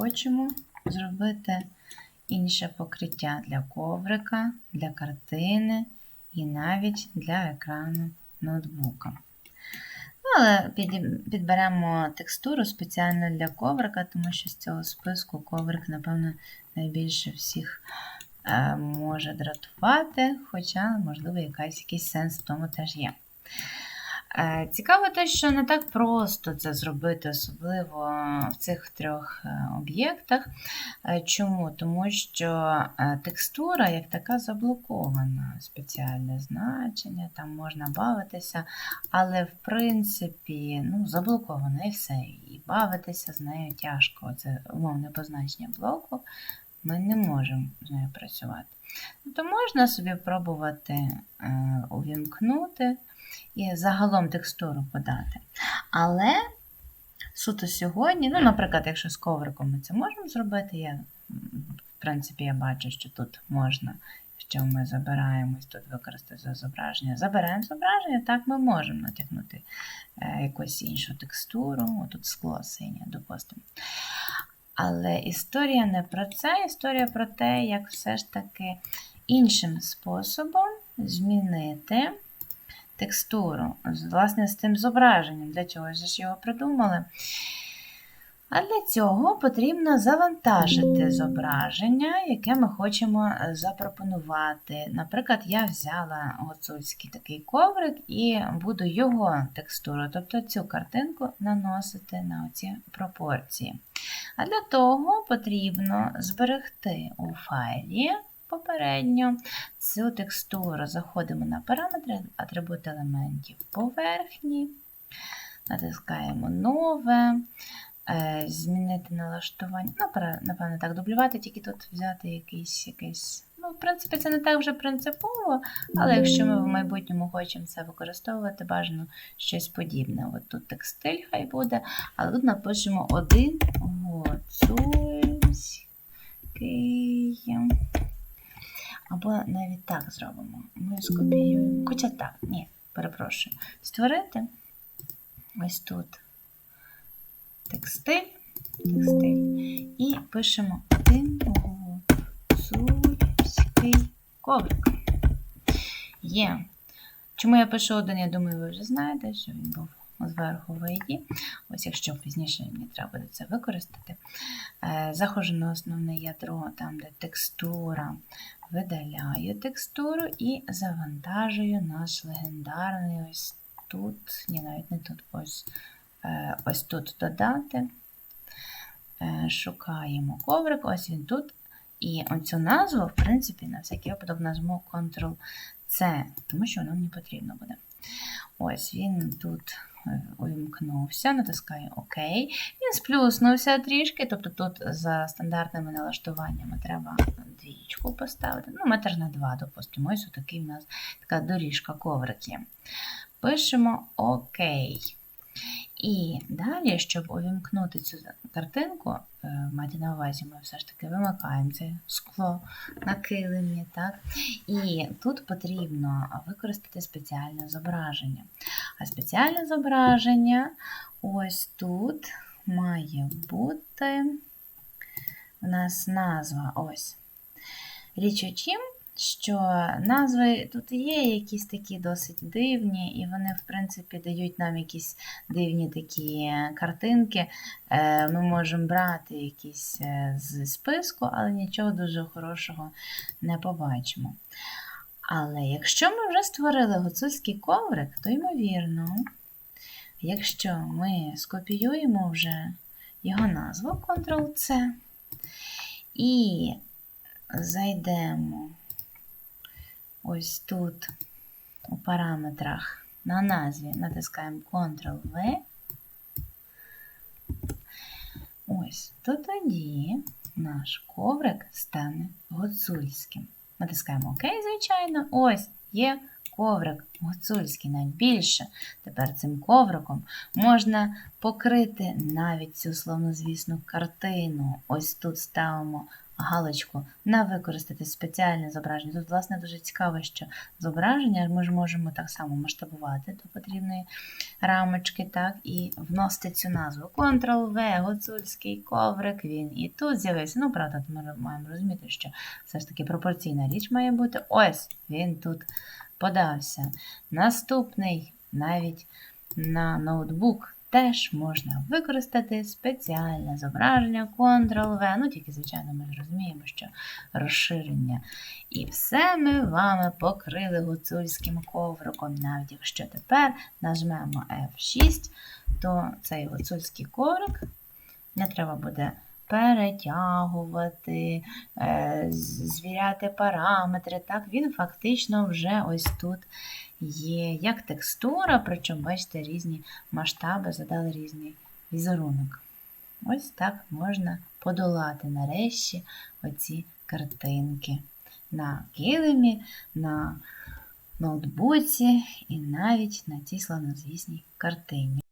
хочемо зробити інше покриття для коврика, для картини і навіть для екрану ноутбука. Ну, але підберемо текстуру спеціально для коврика, тому що з цього списку коврик, напевно, найбільше всіх е, може дратувати, хоча, можливо, якась, якийсь сенс в тому теж є. Е, Цікаво те, що не так просто це зробити, особливо в цих трьох е, об'єктах. Е, Чому? Тому що текстура як така заблокована, спеціальне значення, там можна бавитися, але в принципі ну, заблокована і все. І бавитися з нею тяжко. Це умовне позначення блоку. Ми не можемо з нею працювати. То можна собі пробувати увімкнути і загалом текстуру подати. Але суто сьогодні, ну, наприклад, якщо з ковриком ми це можемо зробити, я, в принципі, я бачу, що тут можна, що ми забираємось, тут використати зображення. Заберемо зображення, так ми можемо натягнути е, якусь іншу текстуру. Отут скло синє, допустимо. Але історія не про це, історія про те, як все ж таки іншим способом змінити текстуру, власне, з тим зображенням. Для чого ж його придумали? А для цього потрібно завантажити зображення, яке ми хочемо е, запропонувати. Наприклад, я взяла гуцульський такий коврик і буду його текстуру, тобто цю картинку, наносити на оці пропорції. А для того потрібно зберегти у файлі попередньо цю текстуру. Заходимо на параметри, атрибут елементів поверхні, натискаємо нове, е, змінити налаштування. Ну, напевно, так, дублювати, тільки тут взяти якийсь якийсь. Ну, в принципі, це не так вже принципово, але якщо ми в майбутньому хочемо це використовувати, бажано щось подібне. От тут текстиль хай буде, але тут напишемо один гуцульський. Або навіть так зробимо. Ми скопіюємо. Хоча так, ні, перепрошую. Створити ось тут текстиль, текстиль і пишемо один гуцульський коврик. Є. Чому я пишу один, я думаю, ви вже знаєте, що він був зверху в ID. Ось якщо пізніше мені треба буде це використати. Е, Заходжу на основне ядро, там, де текстура, видаляю текстуру і завантажую наш легендарний ось тут, ні, навіть не тут, ось, е, ось тут додати. Е, Шукаємо коврик, ось він тут. І оцю назву, в принципі, на всякий випадок нажму Ctrl-C, тому що воно мені потрібно буде. Ось він тут е, увімкнувся, натискаю ОК. Він сплюснувся трішки, тобто тут за стандартними налаштуваннями треба двічку поставити. Ну, метр на два, допустимо. Ось отакий в нас така доріжка коврик є. Пишемо ОК. І далі, щоб увімкнути цю картинку, е, мати на увазі, ми все ж таки вимикаємо це скло на килимі. Так? І тут потрібно використати спеціальне зображення. А спеціальне зображення ось тут має бути у нас назва. Ось. Річ у тім, що назви тут є якісь такі досить дивні, і вони, в принципі, дають нам якісь дивні такі картинки. Е, Ми можемо брати якісь е, з списку, але нічого дуже хорошого не побачимо. Але якщо ми вже створили гуцульський коврик, то ймовірно, якщо ми скопіюємо вже його назву Ctrl-C і зайдемо ось тут у параметрах на назві, натискаємо Ctrl-V. Ось, то тоді наш коврик стане гуцульським. Натискаємо ОК, звичайно. Ось є коврик гуцульський найбільше. Тепер цим ковриком можна покрити навіть цю славнозвісну картину. Ось тут ставимо галочку на використати спеціальне зображення. Тут, власне, дуже цікаво, що зображення ми ж можемо так само масштабувати до потрібної рамочки, так, і вносити цю назву. Ctrl-V, гуцульський коврик, він і тут з'явився. Ну, правда, ми маємо розуміти, що все ж таки пропорційна річ має бути. Ось він тут подався. Наступний навіть на ноутбук теж можна використати спеціальне зображення Ctrl-V. Ну, тільки, звичайно, ми розуміємо, що розширення. І все ми вами покрили гуцульським ковриком. Навіть якщо тепер нажмемо F6, то цей гуцульський коврик не треба буде перетягувати, е, звіряти параметри. Так, він фактично вже ось тут є як текстура, причому, бачите, різні масштаби задали різний візерунок. Ось так можна подолати нарешті оці картинки на килимі, на ноутбуці і навіть на цій славнозвісній картині.